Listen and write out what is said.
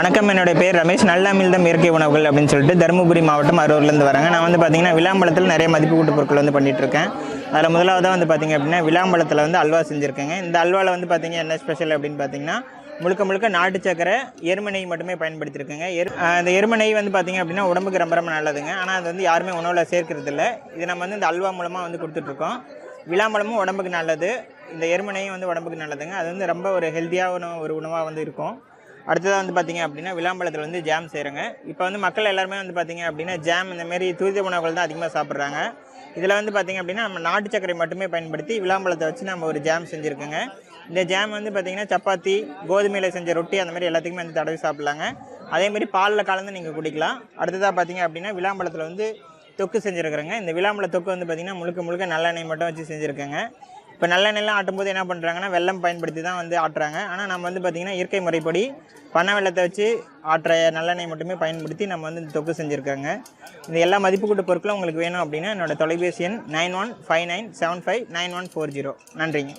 வணக்கம் என்னுடைய பேர் ரமேஷ். நல்ல அமிழ்தம் இயற்கை உணவுகள் அப்படின்னு சொல்லிட்டு தருமபுரி மாவட்டம் அரூர்லேருந்து வரேங்க நான் வந்து பார்த்தீங்கன்னா விளாம்பழத்தில் நிறைய மதிப்பு கூட்டு பொருட்கள் வந்து பண்ணிகிட்ருக்கேன் இருக்கேன் அதில் முதலாவதாக வந்து பார்த்தீங்க அப்படின்னா விளாம்பழத்தில் வந்து அல்வா செஞ்சுருக்கேங்க. இந்த அல்வாவில் வந்து பார்த்திங்க என்ன ஸ்பெஷல் அப்படின்னு பார்த்தீங்கன்னா முழுக்க முழுக்க நாட்டு சக்கரை எருமனை மட்டுமே பயன்படுத்தியிருக்கேங்க எரு அந்த இந்த எருமனை வந்து பார்த்திங்க அப்படின்னா உடம்புக்கு ரொம்ப ரொம்ப நல்லதுங்க. ஆனால் அது வந்து யாருமே உணவில் சேர்க்கறது இல்லை இது நம்ம வந்து இந்த அல்வா மூலமாக வந்து கொடுத்துட்ருக்கோம் விளாம்பழமும் உடம்புக்கு நல்லது. இந்த எருமனையும் வந்து உடம்புக்கு நல்லதுங்க. அது வந்து ரொம்ப ஒரு ஹெல்த்தியான ஒரு உணவாக வந்து இருக்கும். அடுத்ததாக வந்து பார்த்தீங்க அப்படின்னா விளாம்பழத்தில் வந்து ஜாம் செய்கிறேங்க இப்போ வந்து மக்கள் எல்லாருமே வந்து பார்த்திங்க அப்படின்னா ஜாம் இந்தமாரி துரித உணவுகள் தான் அதிகமாக சாப்பிட்றாங்க. இதில் வந்து பார்த்திங்க அப்படின்னா நம்ம நாட்டு சர்க்கரை மட்டுமே பயன்படுத்தி விளாம்பழத்தை வச்சு நம்ம ஒரு ஜாம் செஞ்சுருக்கோங்க. இந்த ஜாம் வந்து பார்த்திங்கன்னா சப்பாத்தி கோதுமையில் செஞ்ச ரொட்டி அந்த மாதிரி எல்லாத்துக்குமே வந்து தடவி சாப்பிட்லாங்க. அதேமாரி பாலில் கலந்து நீங்கள் குடிக்கலாம். அடுத்ததாக பார்த்தீங்க அப்படின்னா விளாம்பழத்தில் வந்து தொக்கு செஞ்சுருக்குறேங்க. இந்த விளாம்பழ தொக்கு வந்து பார்த்திங்கன்னா முழுக்க முழுக்க நல்லெண்ணெய் மட்டும் வச்சு செஞ்சுருக்கேங்க. இப்போ நல்லெண்ணெய்லாம் ஆட்டும்போது என்ன பண்ணுறாங்கன்னா வெள்ளம் பயன்படுத்தி தான் வந்து ஆட்டுறாங்க. ஆனால் நம்ம வந்து பார்த்திங்கன்னா இயற்கை முறைப்படி பனை வெள்ளத்தை வச்சு ஆட்டுற நல்லெண்ணெய் மட்டுமே பயன்படுத்தி நம்ம வந்து இந்த தொக்கு செஞ்சுருக்காங்க. இந்த எல்லா மதிப்புக்கூட்ட பொருட்களும் உங்களுக்கு வேணும் அப்படின்னா என்னோடய தொலைபேசி எண் nine one five nine seven five nine one four zero. நன்றிங்க.